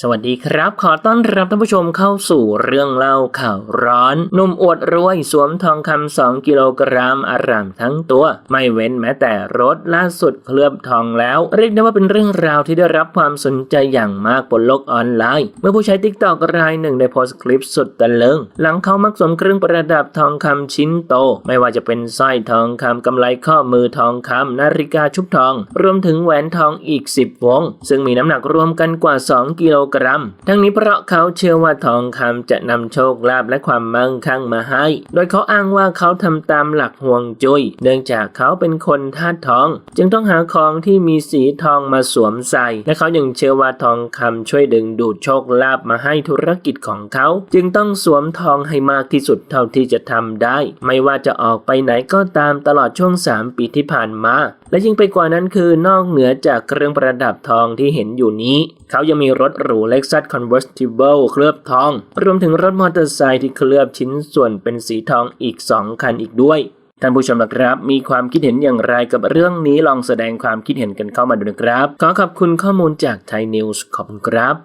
สวัสดีครับ ขอต้อนรับท่านผู้ชมเข้าสู่เรื่องเล่าข่าวร้อนหนุ่มอวดรวยสวมทองคำ2กิโลกรัมอารามทั้งตัว ไม่เว้นแม้แต่รถล่าสุดเคลือบทองแล้ว เรียกได้ว่าเป็นเรื่องราวที่ได้รับความสนใจอย่างมากบนโลกออนไลน์ เมื่อผู้ใช้ติ๊กตอกรายหนึ่งได้โพสต์คลิปสุดตะลึงหลังเขามักสวมเครื่องประดับทองคำชิ้นโต ไม่ว่าจะเป็นสร้อยทองคำกำไลข้อมือทองคำนาฬิกาชุบทอง รวมถึงแหวนทองอีก 10วงซึ่งมีน้ำหนักรวมกันกว่า 2 กิโลกรัม ทั้งนี้เพราะเขาเชื่อว่าทองคำจะนำโชคลาภและความมั่งคั่งมาให้ โดยเขาอ้างว่าเขาทำตามหลักห่วงจุย้ยเนื่องจากเขาเป็นคนธาตุทอง จึงต้องหาของที่มีสีทองมาสวมใส่ และเขายังเชื่อว่าทองคำช่วยดึงดูดโชคลาภมาให้ธุรกิจของเขา จึงต้องสวมทองให้มากที่สุดเท่าที่จะทำได้ ไม่ว่าจะออกไปไหนก็ตามตลอดช่วง 3 ปีที่ผ่านมา และยิ่งไปกว่านั้นคือนอกเหนือจากเครื่องประดับทองที่เห็นอยู่นี้ เขายังมีรถหรู Lexus Convertible เคลือบทอง รวมถึงรถมอเตอร์ไซค์ที่เคลือบชิ้นส่วนเป็นสีทองอีก 2 คันอีกด้วย ท่านผู้ชมนะครับ มีความคิดเห็นอย่างไรกับเรื่องนี้ลองแสดงความคิดเห็นกันเข้ามาดูนะครับ ขอขอบคุณข้อมูลจากไทยนิวส์ขอบคุณครับ